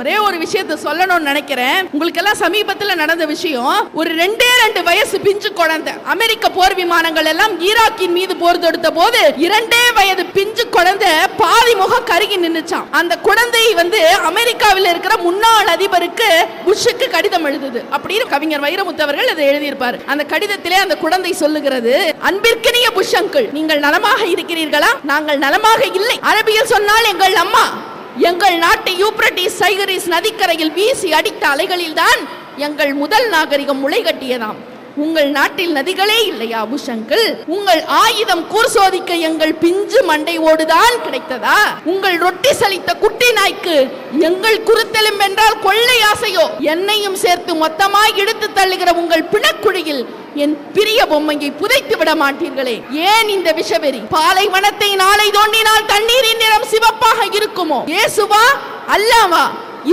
ஒரே ஒரு விஷயத்த சொல்லணும்னு நினைக்கிறேன். உங்களுக்கு எல்லாம் சமீபத்துல நடந்த விஷயம் ஒரு ரெண்டே ரெண்டு வயசு பிஞ்சு குழந்தை. அமெரிக்க போர் விமானங்கள் எல்லாம் ஈராக்கின் மீது போர் தொடுத்த போது இரண்டே வயது பிஞ்சு குழந்தை பாதி முகம் கருகி நின்றுச்சான் அந்த குழந்தை வந்து அமெரிக்காவில் இருக்கிற முன்னாள் அதிபருக்கு புஷ்ஷுக்கு கடிதம் எழுதுது. அப்படின்னு கவிஞர் வைரமுத்து அவர்கள் அதை எழுதியிருப்பார். அந்த கடிதத்திலே அந்த குழந்தை சொல்லுகிறது அன்பிற்கினிய புஷ் அங்கிள் நீங்கள் நலமாக இருக்கிறீர்களா? நாங்கள் நலமாக இல்லை. அரபியில் சொன்னால் எங்கள் அம்மா எங்கள் நாட்டை யூப்ரட்டிஸ் சைகரிஸ் நதிக்கரையில் வீசி அடித்த அலைகளில்தான் எங்கள் முதல் நாகரிகம் முளை கட்டியதாம். உங்கள் நாட்டில் நதிகளே இல்லையா புஷங்கள்? உங்கள் ஆயுதம் கூர் சோதிக்க எங்கள் பிஞ்சு மண்டை ஓடுதான் கிடைத்ததா? உங்கள் ரொட்டி சலித்த குட்டி நாய்க்கு எங்கள் குருத்தெலும் என்றால் கொள்ளை ஆசையோ? என்னையும் சேர்த்து மொத்தமாய் இழுத்து தள்ளுகிற உங்கள் பிணக்குழியில் என் பிரிய பொம்மையை புதைத்து விட மாட்டீர்களே. ஏன் இந்த விஷவெறி? பாலைவனத்தை நாளை தோண்டினால் தண்ணீரின் சிவப்பாக இருக்குமோ? இயேசுவா அல்லாவா?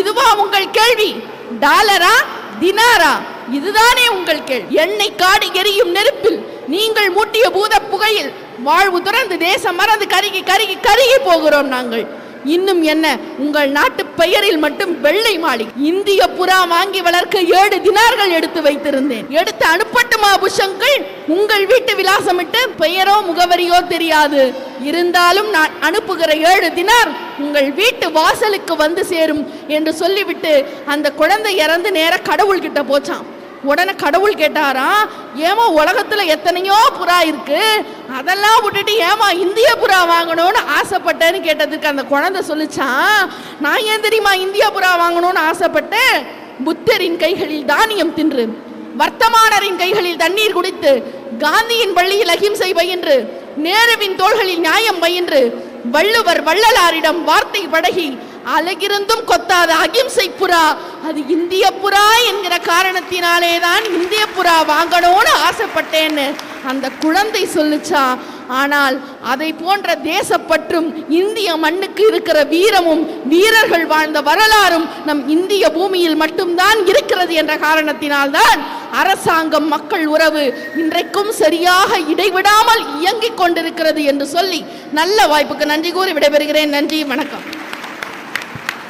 இதுவா உங்கள் கேள்வி. டாலரா? தினாரா? இதுதானே உங்கள் கேள்வி. எண்ணெய் காடு எரியும் நெருப்பில் நீங்கள் மூட்டிய பூத புகையில் வாழ்வு துறந்து தேசம் மறந்து கருகி கருகி கருகி போகிறோம் நாங்கள். இன்னும் என்ன? உங்கள் நாட்டு பெயரில் மட்டும் வெள்ளை மாளிகை. இந்திய புறா வாங்கி வளர்க்க ஏழு தினார்கள் எடுத்து வைத்திருந்தேன். எடுத்து அனுப்பட்டுமா புஷங்கள்? உங்கள் வீட்டு விலாசமிட்டு பெயரோ முகவரியோ தெரியாது. இருந்தாலும் நான் அனுப்புகிற ஏழு தினார் உங்கள் வீட்டு வாசலுக்கு வந்து சேரும் என்று சொல்லிவிட்டு அந்த குழந்தை இறந்து நேர கடவுள் கிட்ட போச்சான் உடனே கடவுள் கேட்டாராம் ஏமா உலகத்துல எத்தனையோ புறா இருக்கு. அதெல்லாம் விட்டுட்டு ஏமா இந்திய புறா வாங்கணும்னு ஆசைப்பட்டேன்னு கேட்டதுக்கு அந்த குழந்தை சொல்லிச்சான் நான் ஏன் தெரியுமா இந்திய புறா வாங்கணும்னு ஆசைப்பட்டேன்? புத்தரின் கைகளில் தானியம் தின்று வர்த்தமானரின் கைகளில் தண்ணீர் குடித்து காந்தியின் வள்ளியில் அகிம்சை பயின்று நேருவின் தோள்களில் நியாயம் பயின்று வள்ளுவர் வள்ளலாரிடம் வார்த்தை படகி அழகிருந்தும் கொத்தாத அகிம்சை புறா அது இந்திய புறா என்கிற காரணத்தினாலே தான் இந்திய புறா வாங்கணும்னு ஆசைப்பட்டேன்னு அந்த குழந்தை சொல்லுச்சா. ஆனால் அதை போன்ற தேசப்பற்றும் இந்திய மண்ணுக்கு இருக்கிற வீரமும் வீரர்கள் வாழ்ந்த வரலாறும் நம் இந்திய பூமியில் மட்டும்தான் இருக்கிறது என்ற காரணத்தினால்தான் அரசாங்கம் மக்கள் உறவு இன்றைக்கும் சரியாக இடைவிடாமல் இயங்கிக் கொண்டிருக்கிறது என்று சொல்லி நல்ல வாய்ப்புக்கு நன்றி கூறி விடைபெறுகிறேன். நன்றி வணக்கம்.